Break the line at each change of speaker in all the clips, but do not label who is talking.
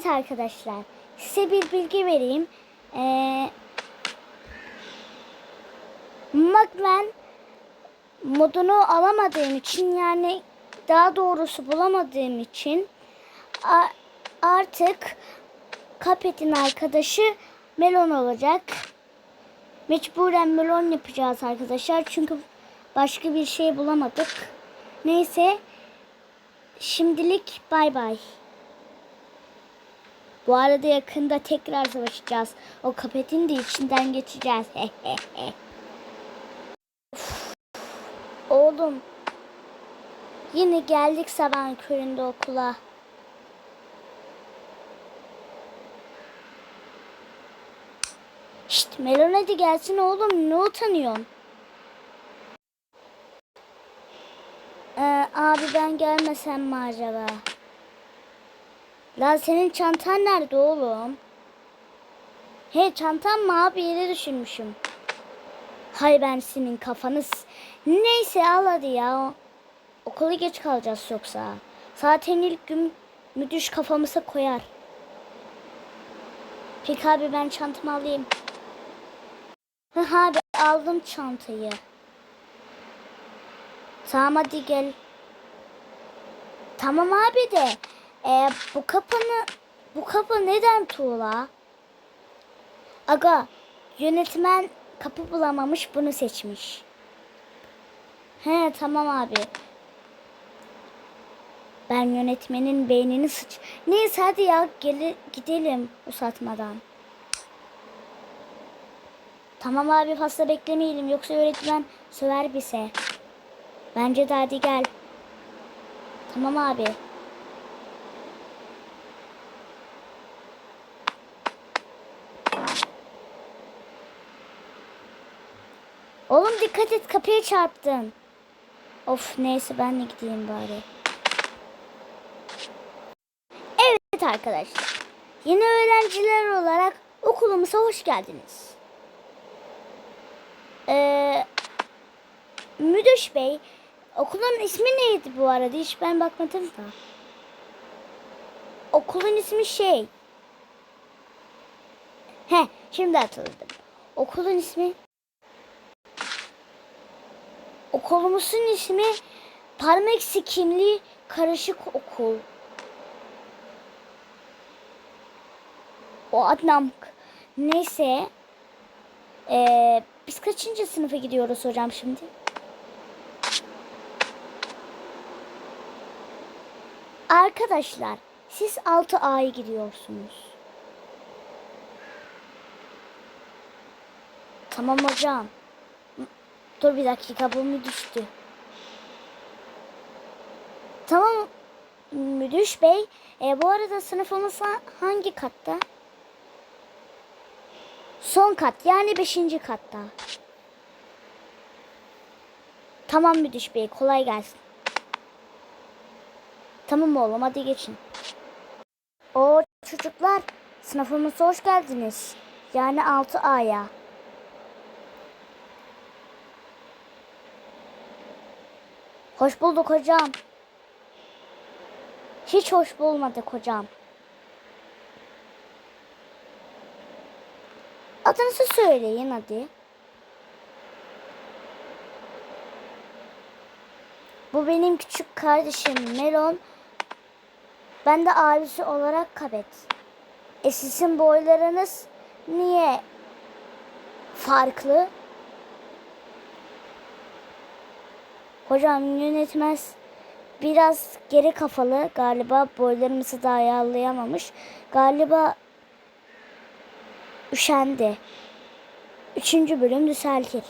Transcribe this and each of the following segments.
Evet arkadaşlar size bir bilgi vereyim. Ee, Maglen modunu alamadığım için yani daha doğrusu bulamadığım için artık Kapet'in arkadaşı Melon olacak. Mecburen Melon yapacağız arkadaşlar çünkü başka bir şey bulamadık. Neyse şimdilik bay bay. Bu arada yakında tekrar savaşacağız. O kapetin de içinden geçeceğiz. Oğlum. Yine geldik sabahın köründe okula. Şşt Melon hadi gelsin oğlum ne utanıyorsun? Ee, abi ben gelmesem mi acaba? Lan senin çantan nerede oğlum? He çantam mı abi yere düşürmüşüm. Hay ben senin kafanız. Neyse al hadi ya. Okula geç kalacağız yoksa. Zaten ilk gün müdür kafamıza koyar. Peki abi ben çantamı alayım. Hı abi aldım çantayı. Tamam hadi gel. Tamam abi de e, bu kapını bu kapı neden tuğla? Aga yönetmen kapı bulamamış bunu seçmiş. He tamam abi. Ben yönetmenin beynini sıç. Neyse hadi ya gel gidelim uzatmadan. Tamam abi fazla beklemeyelim yoksa öğretmen söver bize. Bence de hadi gel. Tamam abi. Oğlum dikkat et kapıya çarptın. Of neyse ben de gideyim bari. Evet arkadaşlar. Yeni öğrenciler olarak okulumuza hoş geldiniz. Ee, Müdüş Bey, okulun ismi neydi bu arada? Hiç ben bakmadım da. Okulun ismi şey. He, şimdi hatırladım. Okulun ismi Okulumuzun ismi Parmak Sikimli Karışık Okul. O Adnam. Neyse. Ee, biz kaçıncı sınıfa gidiyoruz hocam şimdi? Arkadaşlar siz 6A'ya gidiyorsunuz. Tamam hocam. Dur bir dakika bu mu düştü? Tamam Müdüş Bey. E, bu arada sınıfımız ha- hangi katta? Son kat yani beşinci katta. Tamam Müdüş Bey kolay gelsin. Tamam oğlum hadi geçin. O çocuklar sınıfımıza hoş geldiniz. Yani 6A'ya. Hoş bulduk hocam. Hiç hoş bulmadık hocam. Adınızı söyleyin hadi. Bu benim küçük kardeşim Melon. Ben de abisi olarak Kabet. E sizin boylarınız niye farklı? Hocam yönetmez biraz geri kafalı galiba boylarımızı da ayarlayamamış. Galiba üşendi. Üçüncü bölüm düzeltir.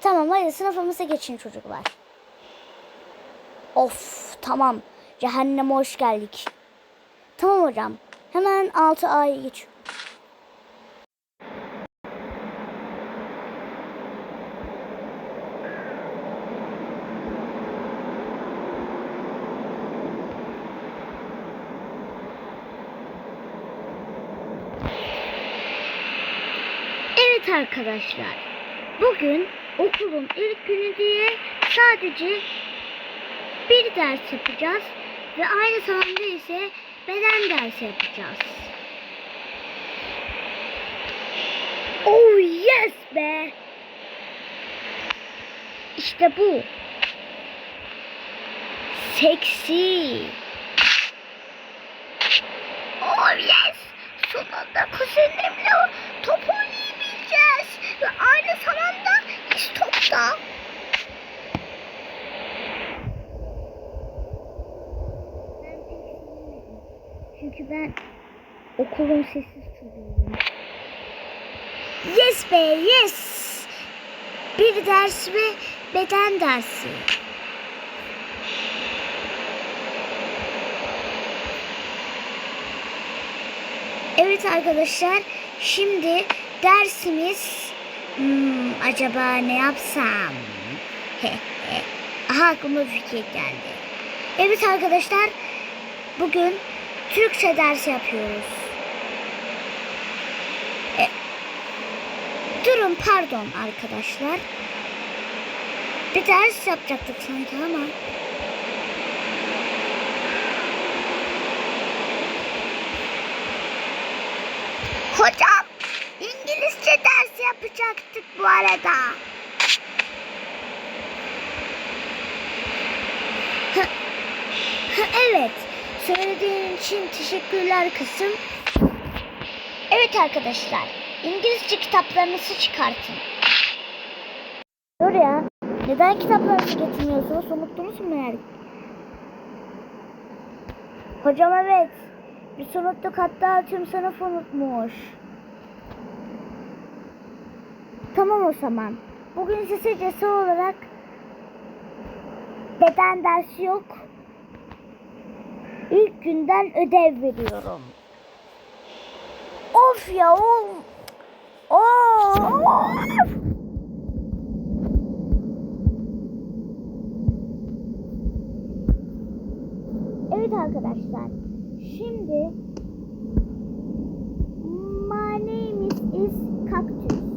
Tamam hadi sınıfımıza geçin çocuklar. Of tamam. Cehenneme hoş geldik. Tamam hocam. Hemen 6A'ya geçiyorum. Evet arkadaşlar. Bugün okulun ilk günü diye sadece bir ders yapacağız. Ve aynı zamanda ise beden dersi yapacağız. Oh yes be! İşte bu. Seksi. Oh yes! Sonunda kuzenimle top oynayabileceğiz. Ve aynı zamanda biz topta. Ben. Çünkü ben okulun sessiz çocuğuyum. Yes be yes. Bir ders ve beden dersi. Evet arkadaşlar şimdi dersimiz hmm, acaba ne yapsam? Aha aklıma fikir geldi. Evet arkadaşlar bugün Türkçe dersi yapıyoruz. E, durun pardon arkadaşlar. Bir ders yapacaktık sanki ama. Hocam ders yapacaktık bu arada. Evet. Söylediğin için teşekkürler kızım. Evet arkadaşlar. İngilizce kitaplarınızı çıkartın. Dur ya. Neden kitaplarınızı getirmiyorsunuz? Unuttunuz mu yani? Hocam evet. Biz unuttuk hatta tüm sınıf unutmuş. Tamam o zaman. Bugün size cesi olarak beden dersi yok. İlk günden ödev veriyorum. Of ya of. Of. Evet arkadaşlar. Şimdi My name is, is Cactus.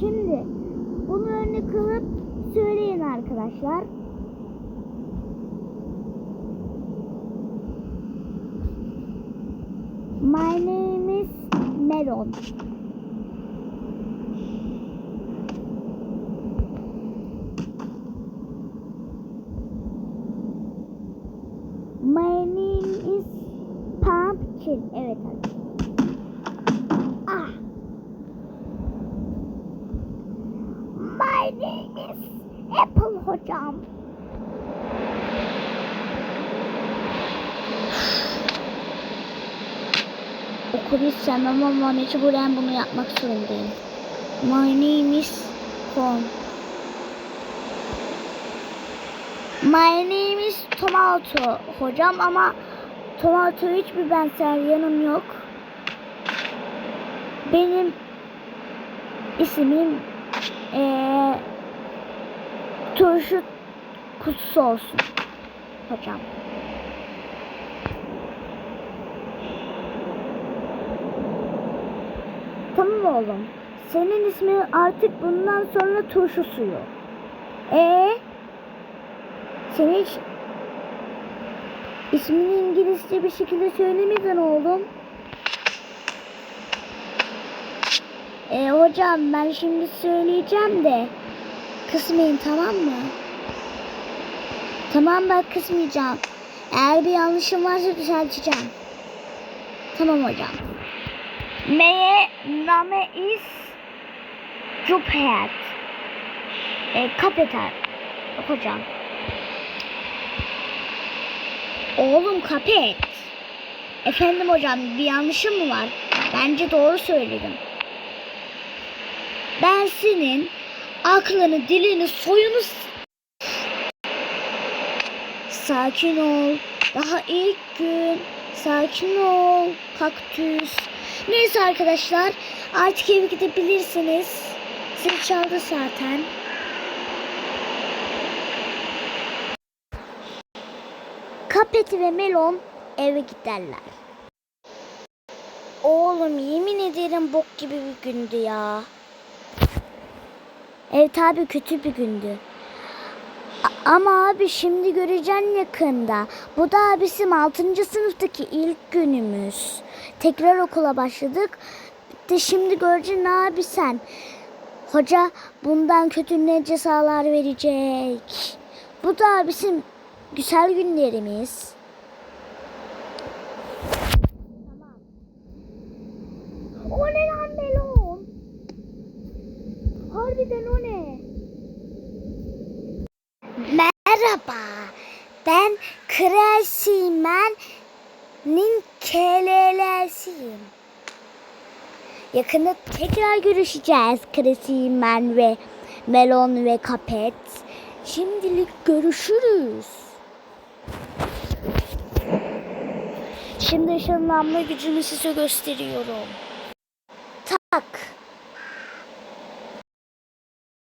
Şimdi bunu örnek alıp söyleyin arkadaşlar. My name is Melon. My name is Pumpkin. Evet arkadaşlar. Ah. My name is Apple hocam. Okulu hiç sevmem ama mecburen bunu yapmak zorundayım. My name is Corn. My name is Tomato hocam ama Tomato hiçbir benzer yanım yok. Benim ismim ee, turşu kutusu olsun hocam. Tamam oğlum. Senin ismin artık bundan sonra turşu suyu. Ee? Sen hiç ismini İngilizce bir şekilde söylemedin oğlum. E hocam ben şimdi söyleyeceğim de kısmayın tamam mı? Tamam ben kısmayacağım. Eğer bir yanlışım varsa düzelteceğim. Tamam hocam. Meye name is Jupiter. E, kapital. Hocam. Oğlum kapet. Efendim hocam bir yanlışım mı var? Bence doğru söyledim. Ben senin aklını, dilini, soyunu... Sakin ol. Daha ilk gün. Sakin ol. Kaktüs. Neyse arkadaşlar. Artık eve gidebilirsiniz. Zil çaldı zaten. Kapeti ve Melon eve giderler. Oğlum yemin ederim bok gibi bir gündü ya. Evet abi kötü bir gündü. Ama abi şimdi göreceksin yakında. Bu da bizim 6. sınıftaki ilk günümüz. Tekrar okula başladık. De şimdi göreceksin abi sen. Hoca bundan kötü ne cezalar verecek. Bu da bizim güzel günlerimiz. O ne lan melon? Harbiden o ne? Merhaba. Ben Kral Simen'in KLL'siyim. Yakında tekrar görüşeceğiz Kral Simen ve Melon ve Kapet. Şimdilik görüşürüz. Şimdi ışınlanma gücümü size gösteriyorum.